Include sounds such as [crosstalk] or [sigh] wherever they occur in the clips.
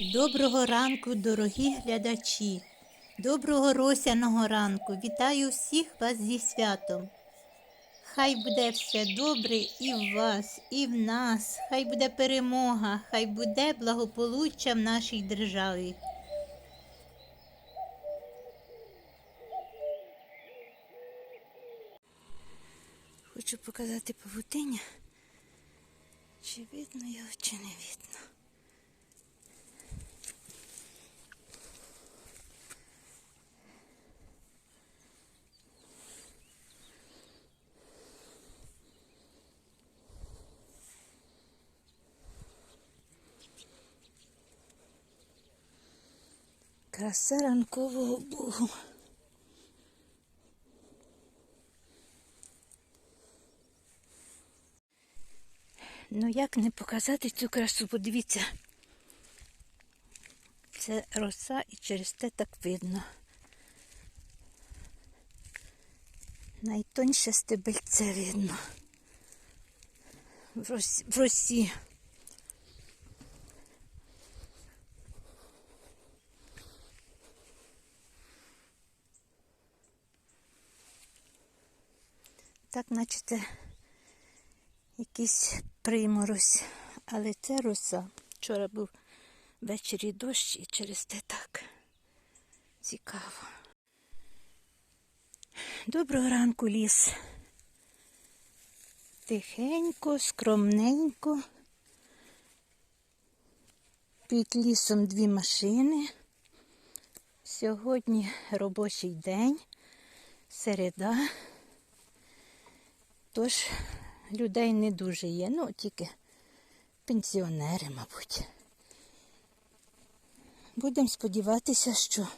Доброго ранку, дорогі глядачі. Доброго росяного ранку. Вітаю всіх вас зі святом. Хай буде все добре і в вас, і в нас. Хай буде перемога, хай буде благополуччя в нашій державі. Хочу показати павутиння. Чи видно його, чи не видно. Краса ранкового Богу. Ну як не показати цю красу? Подивіться. Це роса і через те так видно. Найтоньше стебельце видно. В росі. Так, наче це якийсь приморозь, але це роса. Вчора був ввечері дощ і через те так цікаво. Доброго ранку, ліс. Тихенько, скромненько. Під лісом дві машини. Сьогодні робочий день, середа. Тож людей не дуже є, ну тільки пенсіонери, мабуть. Будемо сподіватися, що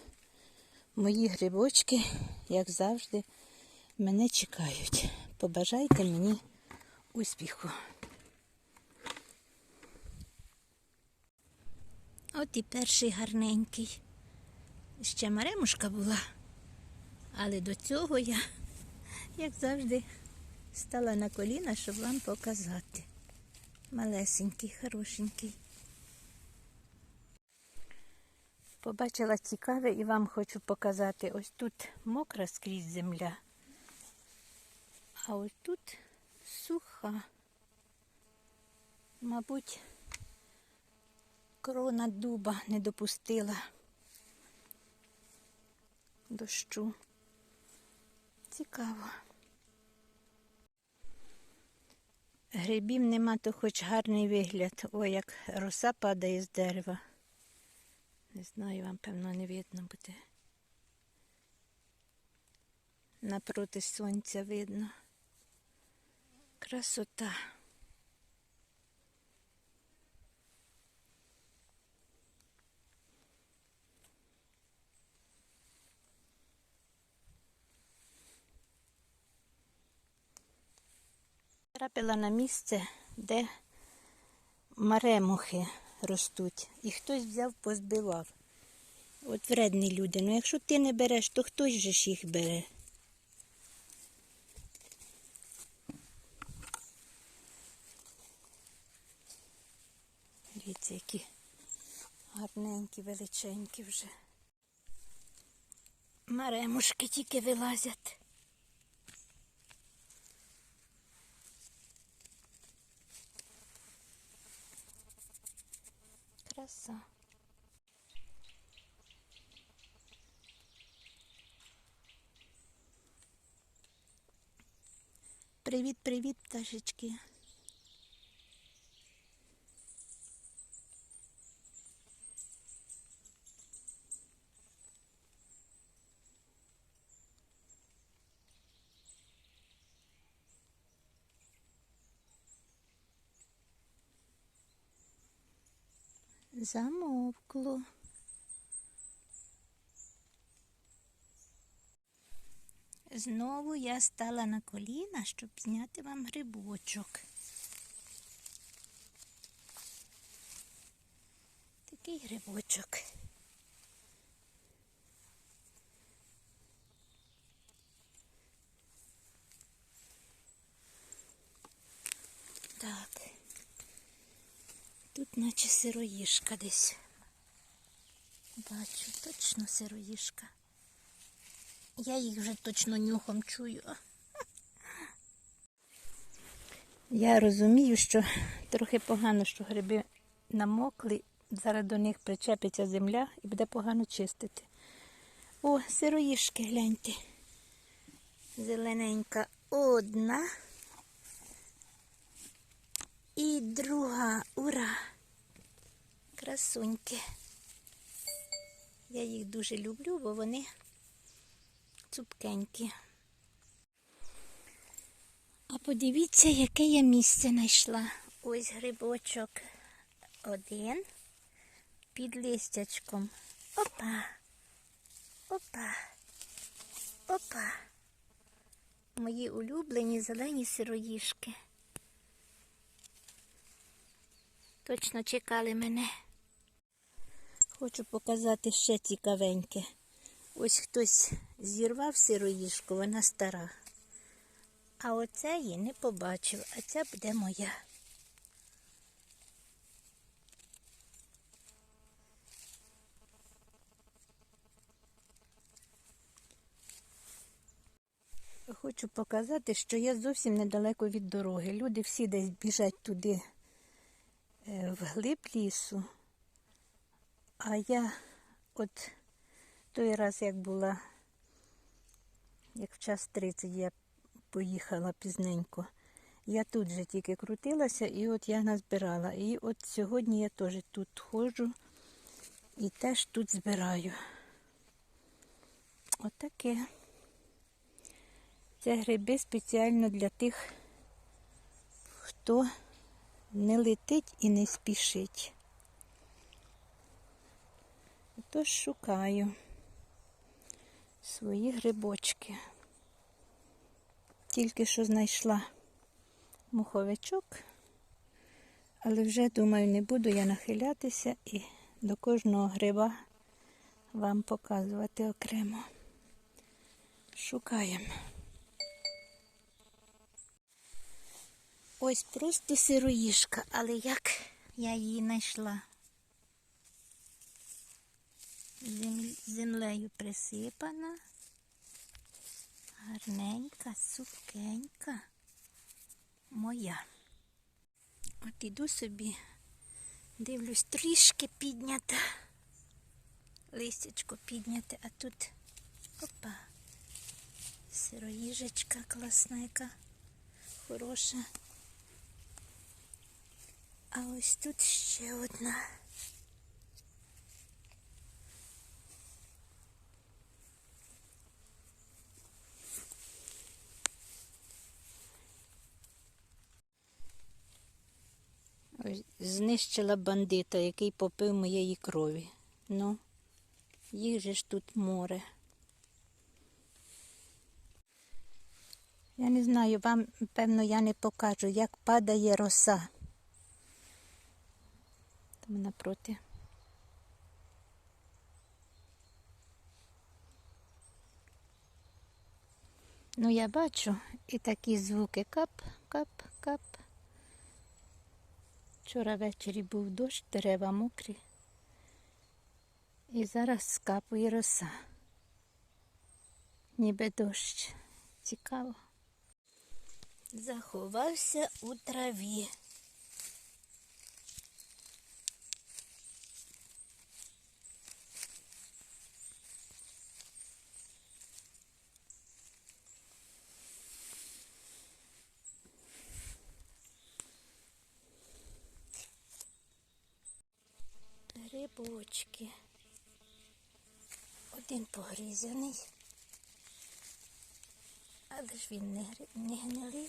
мої грибочки, як завжди, мене чекають. Побажайте мені успіху. От і перший гарненький. Ще маремушка була, але до цього я, як завжди, стала на коліна, щоб вам показати. Малесенький, хорошенький. Побачила цікаве і вам хочу показати. Ось тут мокра скрізь земля, а ось тут суха. Мабуть, крона дуба не допустила дощу. Цікаво. Грибів нема, то хоч гарний вигляд. Ой, як роса падає з дерева. Не знаю, вам, певно, не видно буде. Напроти сонця видно. Красота. Трапила на місце, де маремухи ростуть. І хтось взяв, позбивав. От вредні люди. Ну якщо ти не береш, то хтось же ж їх бере. Дивіться, які гарненькі, величенькі вже. Маремушки тільки вилазять. Краса. Привіт, привіт, пташечки. Замовкло. Знову я стала на коліна, щоб зняти вам грибочок. Такий грибочок. Так. Тут наче сироїшка десь. Бачу, точно сироїшка. Я їх вже точно нюхом чую. [laughs] Я розумію, що трохи погано, що гриби намокли, зараз до них причепиться земля і буде погано чистити. О, сироїшки, гляньте. Зелененька одна. І друга. Ура! Красуньки. Я їх дуже люблю, бо вони цупкенькі. А подивіться, яке я місце знайшла. Ось грибочок один під листячком. Опа. Опа. Опа. Мої улюблені зелені сироїшки. Точно чекали мене. Хочу показати ще цікавеньке. Ось хтось зірвав сироїшку, вона стара. А оце її не побачив, а ця буде моя. Хочу показати, що я зовсім недалеко від дороги. Люди всі десь біжать туди е, вглиб лісу. А я от той раз, як була, як в час 30 я поїхала пізненько. Я тут же тільки крутилася і от я назбирала. І от сьогодні я теж тут ходжу і теж тут збираю. Отаке. Це гриби спеціально для тих, хто не летить і не спішить. Тож шукаю свої грибочки. Тільки що знайшла муховичок, але вже, думаю, не буду я нахилятися і до кожного гриба вам показувати окремо. Шукаємо. Ось просто сироїшка, але як я її знайшла? Землею присипана. Гарненька, сухенька. Моя. От іду собі, дивлюсь, трішки піднята. Листячко підняте, а тут опа. Сироїжечка класна, яка хороша. А ось тут ще одна. Знищила бандита, який попив моєї крові. Ну, їх же ж тут море. Я не знаю, вам, певно, я не покажу, як падає роса. Там напроти. Ну, я бачу і такі звуки кап, кап, кап. Вчора ввечері був дощ, дерева мокрі. І зараз скапує роса. Ніби дощ. Цікаво. Заховався у траві. Грибочки. Один погрізаний, але ж він не, не гнилий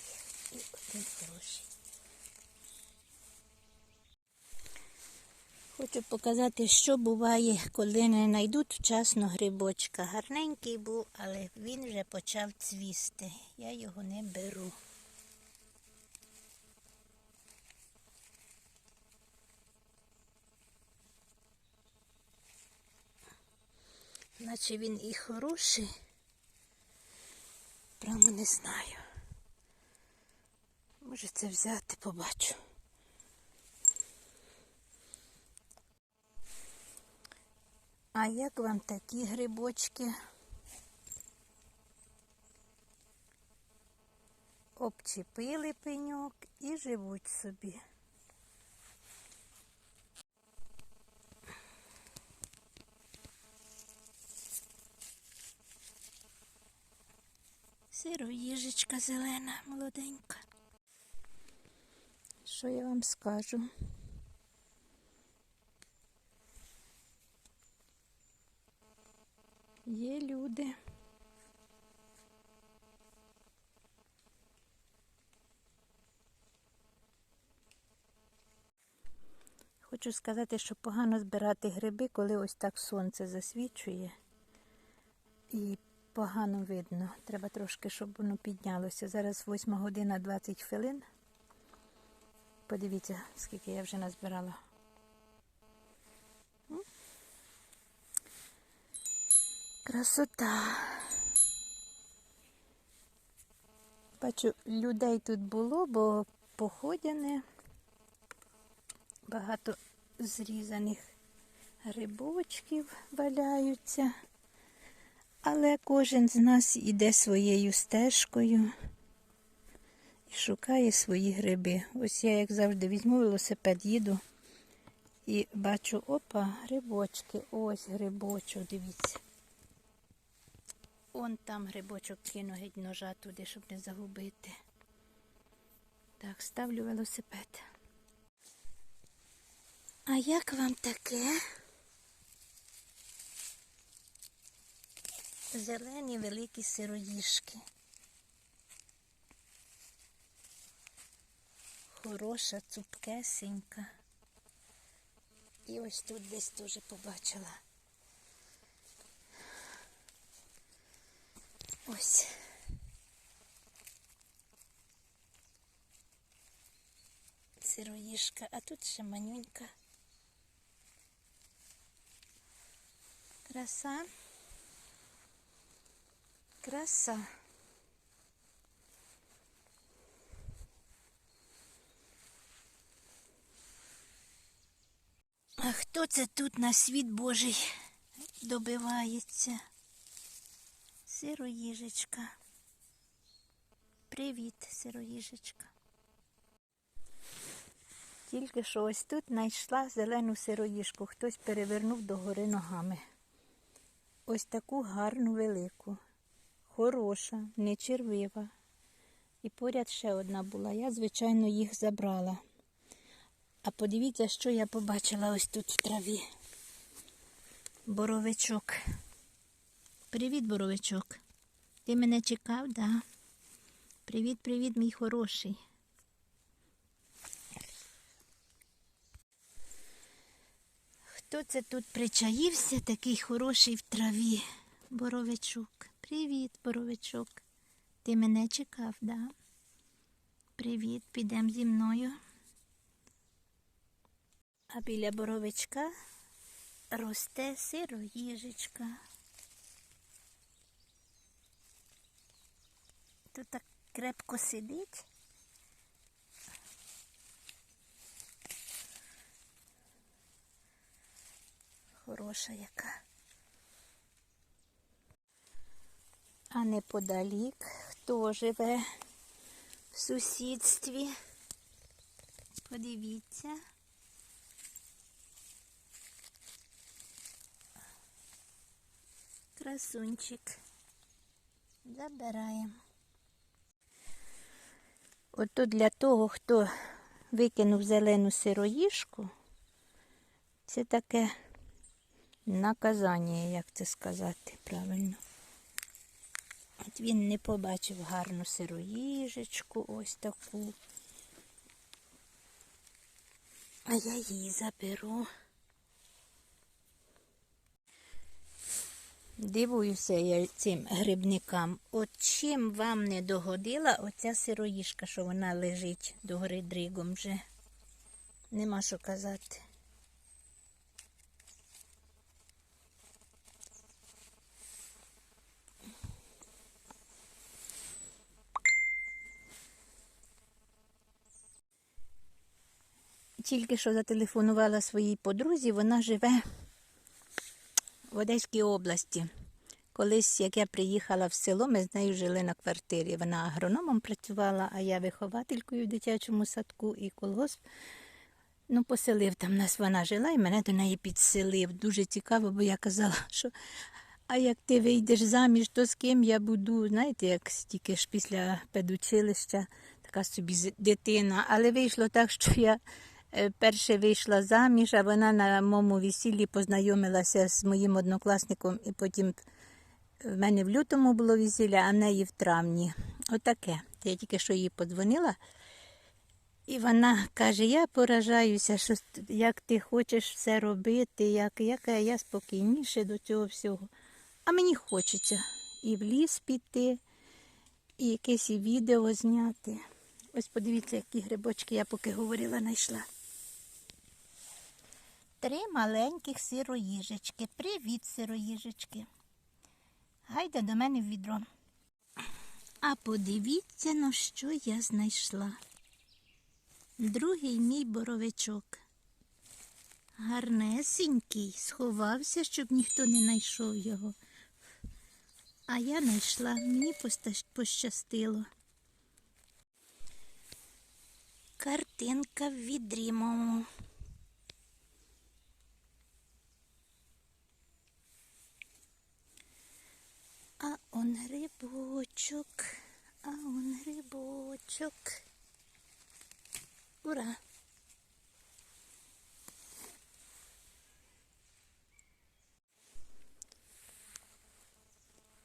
і один хороший. Хочу показати, що буває, коли не знайдуть вчасно грибочка. Гарненький був, але він вже почав цвісти. Я його не беру. Наче він і хороший. Прямо не знаю. Може це взяти, побачу. А як вам такі грибочки? Обчепили пеньок і живуть собі. Сироїжечка зелена, молоденька. Що я вам скажу? Є люди. Хочу сказати, що погано збирати гриби, коли ось так сонце засвічує і погано видно. Треба трошки, щоб воно піднялося. Зараз 8 година 20 хвилин. Подивіться, скільки я вже назбирала. Красота. Бачу, людей тут було, бо походяне. Багато зрізаних грибочків валяються. Але кожен з нас іде своєю стежкою і шукає свої гриби. Ось я, як завжди, візьму велосипед, їду і бачу, опа, грибочки. Ось грибочок, дивіться. Он там грибочок кину геть ножа туди, щоб не загубити. Так, ставлю велосипед. А як вам таке? Зелені великі сироїшки. Хороша, цупкесенька. І ось тут десь теж побачила. Ось. Сироїшка, а тут ще манюнька. Краса. Краса. А хто це тут на світ Божий добивається? Сироїжечка. Привіт, сироїжечка. Тільки що ось тут знайшла зелену сироїжку. Хтось перевернув догори ногами. Ось таку гарну велику, хороша, не червива. І поряд ще одна була. Я, звичайно, їх забрала. А подивіться, що я побачила ось тут в траві. Боровичок. Привіт, боровичок. Ти мене чекав, да? Привіт, привіт, мій хороший. Хто це тут причаївся, такий хороший в траві? Боровичок. Привіт, боровичок. Ти мене чекав, да? Привіт, підемо зі мною. А біля боровичка росте сироїжечка. Тут так крепко сидить. Хороша яка. А неподалік хто живе в сусідстві? Подивіться. Красунчик. Забираємо. Ото для того, хто викинув зелену сироїшку, це таке наказання, як це сказати правильно. От він не побачив гарну сироїжечку, ось таку. А я її заберу. Дивуюся я цим грибникам. От чим вам не догодила оця сироїшка, що вона лежить догори дригом вже. Нема що казати. Тільки що зателефонувала своїй подрузі, вона живе в Одеській області. Колись, як я приїхала в село, ми з нею жили на квартирі. Вона агрономом працювала, а я вихователькою в дитячому садку і колгосп. Ну, поселив там нас вона жила і мене до неї підселив. Дуже цікаво, бо я казала, що а як ти вийдеш заміж, то з ким я буду? Знаєте, як тільки ж після педучилища така собі дитина. Але вийшло так, що я перше вийшла заміж, а вона на моєму весіллі познайомилася з моїм однокласником, і потім в мене в лютому було весілля, а в неї в травні. Отаке. Я тільки що їй подзвонила. І вона каже: я поражаюся, що як ти хочеш все робити, як, яка я спокійніше до цього всього. А мені хочеться і в ліс піти, і якесь і відео зняти. Ось подивіться, які грибочки я поки говорила, знайшла. Три маленьких сироїжечки. Привіт, сироїжечки. Гайда до мене в відро. А подивіться, на що я знайшла. Другий мій боровичок. Гарнесенький, сховався, щоб ніхто не знайшов його. А я знайшла, мені пощастило. Картинка в відрі А он грибочок, а он грибочок. Ура!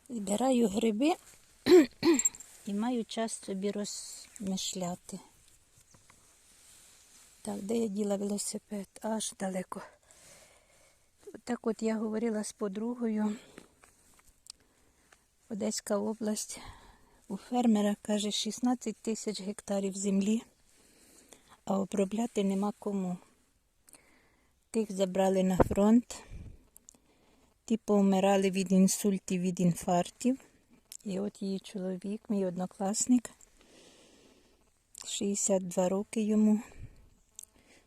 Збираю гриби і маю час собі розмишляти. Так, де я діла велосипед? Аж далеко. Так от я говорила з подругою. Одеська область. У фермера, каже, 16 тисяч гектарів землі, а обробляти нема кому. Тих забрали на фронт, ті повмирали від інсультів, від інфарктів. І от її чоловік, мій однокласник, 62 роки йому,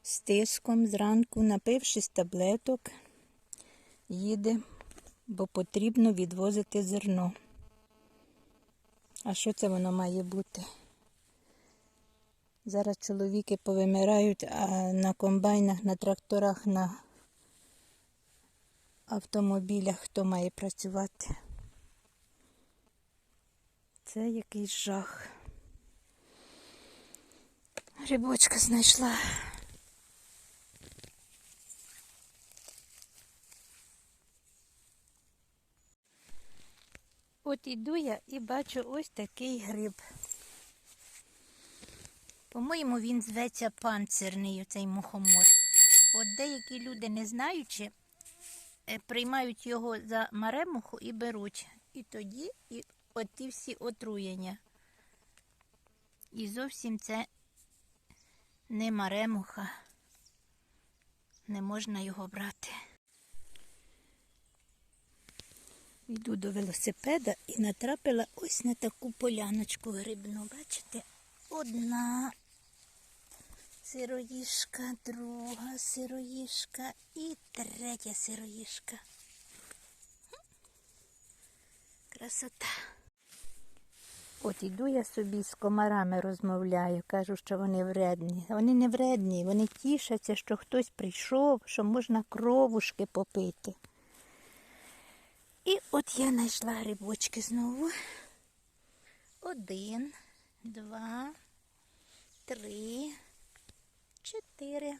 з тиском зранку, напившись таблеток, їде, бо потрібно відвозити зерно. А що це воно має бути? Зараз чоловіки повимирають, а на комбайнах, на тракторах, на автомобілях хто має працювати? Це якийсь жах. Грибочка знайшла. От іду я і бачу ось такий гриб. По-моєму, він зветься панцирний, оцей мухомор. От деякі люди, не знаючи, е, приймають його за маремуху і беруть. І тоді і от ті всі отруєння. І зовсім це не маремуха. Не можна його брати. Йду до велосипеда і натрапила ось на таку поляночку грибну. Бачите? Одна сироїшка, друга сироїшка і третя сироїшка. Красота. От іду я собі з комарами розмовляю, кажу, що вони вредні. Вони не вредні, вони тішаться, що хтось прийшов, що можна кровушки попити. І от я знайшла грибочки знову. Один, два, три, чотири.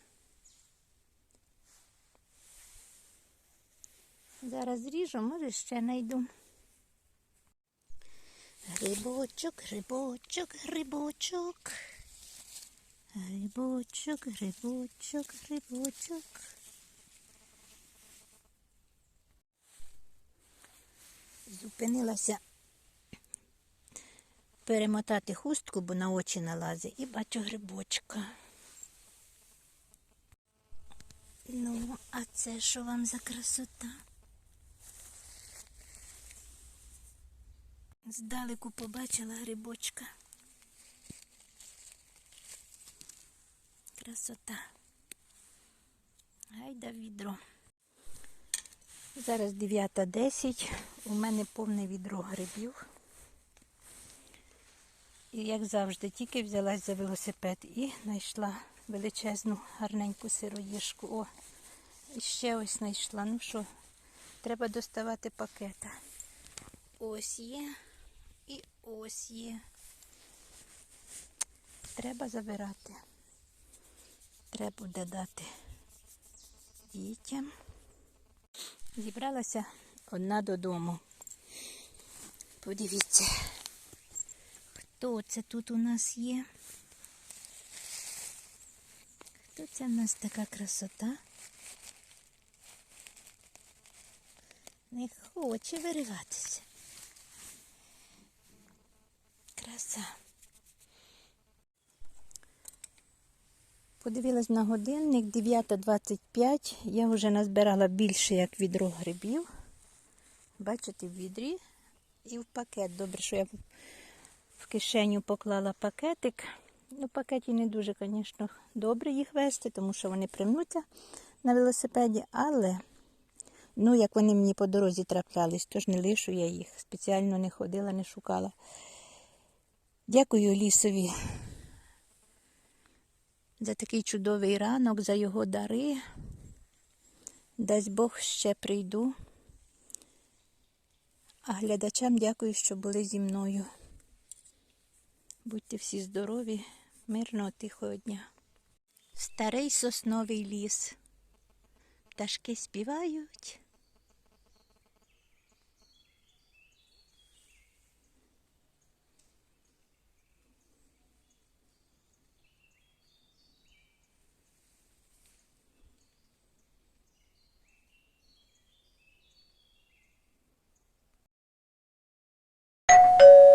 Зараз зріжу, може ще знайду. Грибочок, грибочок, грибочок. Грибочок, грибочок, грибочок. Зупинилася перемотати хустку, бо на очі налазить, і бачу грибочка. Ну, а це що вам за красота? Здалеку побачила грибочка. Красота. Гайда відро. Зараз 9.10. У мене повне відро грибів. І як завжди, тільки взялась за велосипед і знайшла величезну гарненьку сироїжку. О, і ще ось знайшла. Ну що, треба доставати пакета. Ось є. І ось є. Треба забирати. Треба буде дати дітям. Зібралася одна додому. Подивіться, хто це тут у нас є? Хто це в нас така красота? Не хоче вириватися. Краса. Подивилась на годинник 9.25. Я вже назбирала більше як відро грибів. Бачите, в відрі і в пакет. Добре, що я в кишеню поклала пакетик. Ну, пакеті не дуже, звісно, добре їх вести, тому що вони примнуться на велосипеді, але ну, як вони мені по дорозі траплялись, тож не лишу я їх. Спеціально не ходила, не шукала. Дякую лісові за такий чудовий ранок, за його дари. Дасть Бог ще прийду. А глядачам дякую, що були зі мною. Будьте всі здорові, мирного, тихого дня. Старий сосновий ліс. Пташки співають, you